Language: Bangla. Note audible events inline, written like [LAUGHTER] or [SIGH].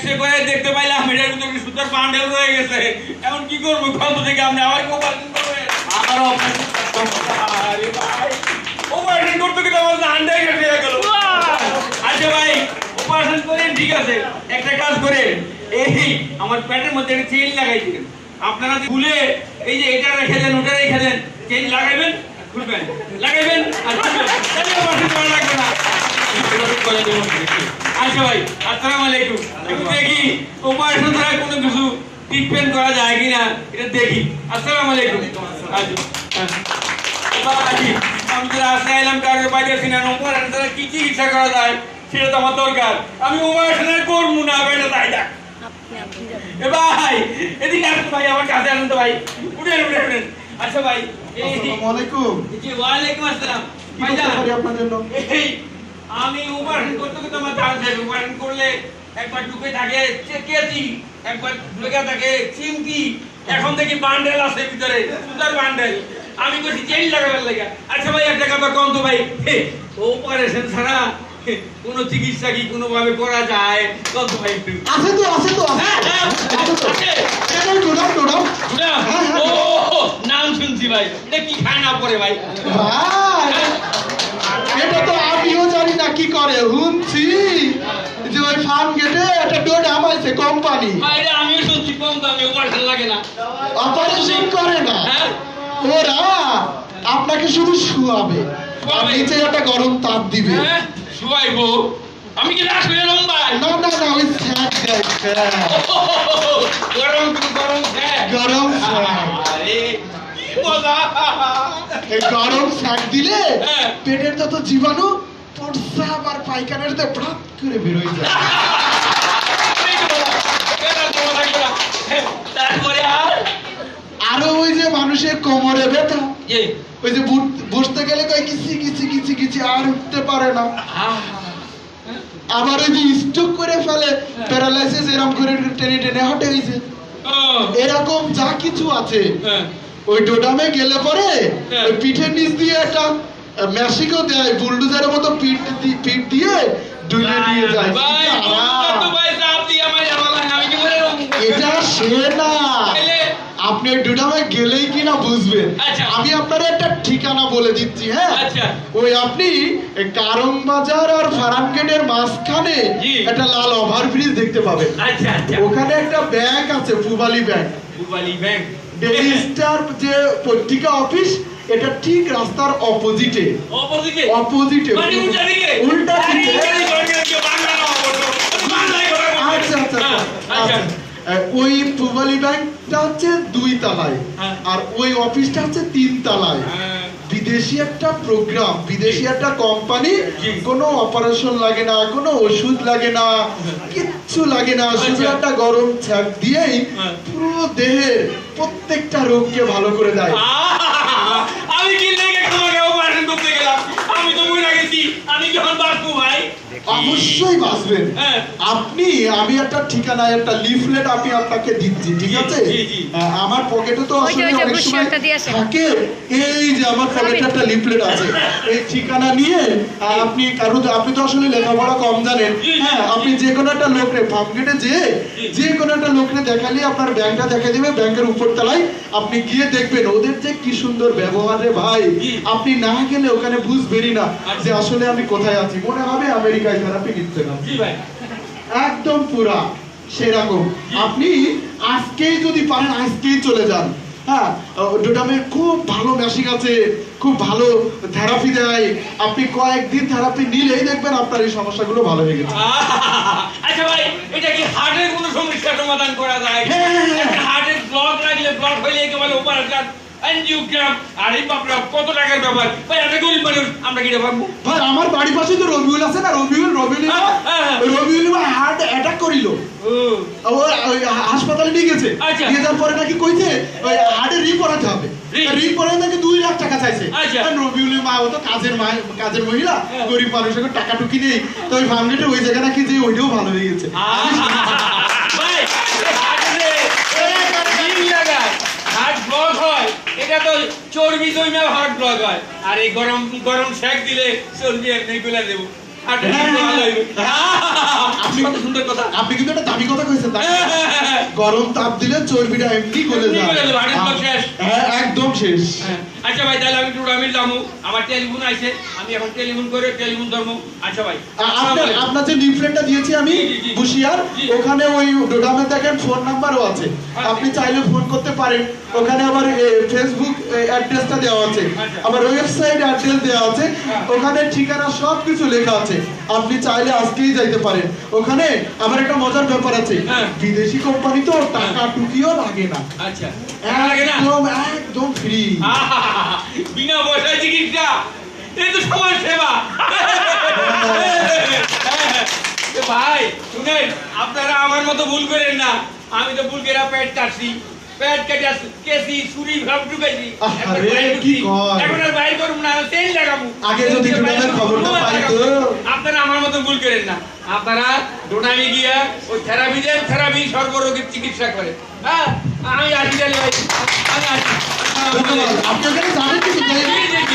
এক্সরে করে দেখতে পাইলাম এটার ভিতরে সুতার বান্ডেল রয়ে গেছে। এখন কি করব? কত থেকে আপনি আবার অপারেশন আবারও আরে ভাই অপারেশন করতে গেলে আমার আন্ডাই কেটে গেল। আচ্ছা ভাই অপারেশন করেন ঠিক আছে। একটা কাজ করেন। এই আমার প্যাটের মধ্যে একটা চেইন লাগাই আপনারা খুলে এই যে এটা রেখে দেন ওটা রেখে দেন চেইন লাগাইবেন খুলবেন। লাগাইবেন আর খুলবেন তাহলে অপারেশন করা লাগবে না করে দেবো আচ্ছা আসসালামু আলাইকুম। দেখি অপারেশন ছাড়া কোনো কিছু ট্রিটমেন্ট করা যায় কিনা এটা দেখি। আসসালামু আলাইকুম। আচ্ছা। আমি তো রাস্তায় এলাম কাউকে পাইতেছি না। অপারেশন ছাড়া কি চিকিৎসা করা যায় সেটা তো আমার দরকার। আমি অপারেশন করব না বেটা তাই যাক ভাই এদিকে আসুন ভাই আমার কাছে আসুন তো ভাই। উঠেন উঠেন উঠেন। আচ্ছা ভাই আসসালামু আলাইকুম। জি ওয়ালাইকুম আসসালাম। ভাই আপনার জন্য? এই আমি অপারেশন করতে করতে আমার দাঁত যায়। অপারেশন করলে একবার ঢুকে থাকে কেজি একবার ঢুকে থাকে চিমকি এখন দেখি বান্ডেল আছে ভিতরে সুতার বান্ডেল আমি বলছি চেইন লাগাবার লাগে। আচ্ছা ভাই একটা কথা কম তো ভাই। অপারেশন ছাড়া কোনো চিকিৎসা কি কোনো ভাবে করা যায়? কম তো ভাই আছে তো আছে তো হ্যাঁ, হ্যাঁ, হ্যাঁ, হ্যাঁ, নাম শুনছি ভাই। এটা কি খায় না পরে ভাই? ভাই এটা কি করে? শুনছি যে ওই ফার্ম গেটে একটা ডোর আমাইছে কোম্পানি আমিও শুনছি কম দামে অপারেশন লাগে না। অপারেশন করে না। হ্যাঁ? ওরা আপনাকে শুধু শুয়াবে নিচে একটা গরম তাপ দিবে। হ্যাঁ শুয়াইবো। আমি কি রাস হয়ে ভাই? না না না ওই দেয় গরম গরম গরম আরে মজা। এই গরম স্যাক দিলে হ্যাঁ। পেটের যত জীবাণু প্রস্রাব আর পায়খানার তো প্রাপ করে বেরোয় যায় তারপরে আর আরও ওই যে মানুষের কোমরে ব্যথা ওই যে বসতে গেলে কয় কিছি কিছি কিছি কিছি আর উঠতে পারে না। আবার ওই যে স্ট্রোক করে ফেলে প্যারালাইসিস এরকম করে টেনে টেনে হাঁটে হয়েছে এরকম যা কিছু আছে হ্যাঁ। ওই ডোডামে গেলে পরে হ্যাঁ। ওই পিঠের নিচ দিয়ে একটা মেশিকও দেয় বুলডোজারের মতো দি- দিয়ে ডুলে নিয়ে যায়। এটা সে না। আপনি ডুডামে গেলেই কিনা বুঝবেন। আচ্ছা। আমি আপনার একটা ঠিকানা বলে দিচ্ছি হ্যাঁ? আচ্ছা। ওই আপনি কারম বাজার আর ফারাম গেটের মাঝখানে একটা লাল ওভারব্রিজ দেখতে পাবেন। আচ্ছা ওখানে একটা ব্যাংক আছে Pubali bank. Pubali bank. Daily star যে পত্রিকা অফিস এটা ঠিক রাস্তার অপোজিটে অপোজিটে অপোজিটে উল্টা দিকে। আচ্ছা আচ্ছা আচ্ছা ওই পুবালি ব্যাংকটা হচ্ছে দুই তলায়। হ্যাঁ। আর ওই অফিসটা হচ্ছে তিন তলায়। হ্যাঁ, বিদেশি একটা প্রোগ্রাম বিদেশি একটা কোম্পানি কোনো অপারেশন লাগে না কোনো ওষুধ লাগে না কিচ্ছু লাগে না। শুধু আচ্ছা। একটা গরম ছ্যাপ দিয়েই হ্যাঁ। পুরো দেহের প্রত্যেকটা রোগকে ভালো করে দেয়। আমি কি লেগে তোমাকে অপারেশন করতে গেলাম? আমি তো মরে গেছি। আমি যখন বাঁচবো ভাই? অবশ্যই বাঁচবেন। হ্যাঁ। আপনি আমি একটা ঠিকানায় একটা লিফলেট আমি আপনাকে দিচ্ছি ঠিক আছে? জি, জি। আহ, আমার পকেটে তো আসলে অনেক সময়। থাকে। এই যে আমার পকেটে একটা লিফলেট আছে। এই ঠিকানা নিয়ে আপনি কারও আপনি তো আসলে লেখাপড়া কম জানেন। হ্যাঁ আপনি যে কোনো একটা লোকরে ফার্মগেটে যে যে কোনো একটা লোকরে দেখালে আপনার ব্যাংকটা দেখা দিবে ব্যাংকের উপর তলায় আপনি গিয়ে দেখবেন ওদের যে কি সুন্দর ব্যবহার রে ভাই। আপনি না গেলে ওখানে বুঝবেনই না আচ্ছা। যে আসলে আমি কোথায় আছি। মনে হবে না। জি ভাই। একদম পুরা সেরকম। আপনি আজকেই যদি পারেন আজকেই চলে যান। হ্যাঁ ডোডামের খুব ভালো মেশিন আছে খুব ভালো থেরাপি দেয়। আপনি কয়েকদিন থেরাপি নিলেই দেখবেন আপনার এই সমস্যাগুলো ভালো হয়ে গেছে। আচ্ছা ভাই এটা কি হার্টের কোনো সমস্যা সমাধান করা যায়? হ্যাঁ, হ্যাঁ, হ্যাঁ। হার্টের ব্লক লাগলে ব্লক হইলে একেবারে অপারেশন অ্যানজিওগ্রাম আরে বাপরে বাপ, কত টাকার ব্যাপার? ভাই আমরা গরিব মানুষ আমরা কি এটা ভাই আমার বাড়ির পাশে তো রবিউল আছে না? রবিউল রবিউল হ্যাঁ, হ্যাঁ, হ্যাঁ। রবিউল হার্ট অ্যাটাক করিল। হাসপাতালে নিয়ে গেছে। আচ্ছা। নিয়ে যাওয়ার পরে নাকি কইছে ওই হার্টে রি করাতে হবে। রি? রি নাকি দুই লাখ টাকা চাইছে। আচ্ছা। আর রবিউলের মা ও তো কাজের মা কাজের মহিলা। গরিব মানুষের টাকা টুকি নেই। তো ওই ফার্মগেটে ওই জায়গা নাকি যে ওইটাও ভালো হয়ে গেছে ভাই হার্টে রিং লাগায় হার্ট ব্লক হয় এটা তো চর্বি হাট হয় আর এই গরম গরম শেক দিলে সর্দি এমনি গুলা দেবো। হ্যাঁ। আপনি- কত সুন্দর কথা। আপনি কিন্তু একটা দামি কথা কইছেন গরম তাপ দিলে চর্বিটা এমনি গলে যায়। হ্যাঁ একদম শেষ। হ্যাঁ, আচ্ছা ভাই তাহলে আমি টুডামি যাব। আমার টেলিফোন আইছে। আমি এখন টেলিফোন করে টেলিফোন ধরবো। আচ্ছা ভাই আপনার আপনার যে লিফলেটটা দিয়েছি আমি। বুশিয়ার ওখানে ওই ডোডামে দেখেন ফোন নাম্বারও আছে। আচ্ছা। আপনি চাইলে ফোন করতে পারেন। ওখানে আবার ফেসবুক অ্যাড্রেসটা দেওয়া আছে। আবার ওয়েবসাইট অ্যাড্রেস দেওয়া আছে। হ্যাঁ। ওখানে ঠিকানা সব কিছু লেখা আছে। আপনি চাইলে আজকেই যাইতে পারেন। ওখানে আবার একটা মজার ব্যাপার আছে। হ্যাঁ। বিদেশি কোম্পানি তো টাকা টুকিও লাগে না। আচ্ছা। একদম একদম ফ্রি [LAUGHS] বিনা পয়সায় চিকিৎসা এই তো সমাজ সেবা। [LAUGHS] ভাই শুনেন আপনারা আমার মতো ভুল করেন না। আমি তো ভুল করে পেট কাটছি। পেট কেটে কেসি ছুরি ভাব ঢুকাইছি। আহা একটা রে, বাইর কি কর এখন আর বাইর করব না তেল লাগাবো আগে যদি ডোনার খবরটা পাইতো। আপনারা আমার মতো ভুল করেন না। আপনারা ডোনামি গিয়া ওই থেরাপি দেন থেরাপি সর্বরোগের চিকিৎসা করে। হ্যাঁ আমি আসি ভাই। আমি আসি। ধন্যবাদ। জানেন ওখানে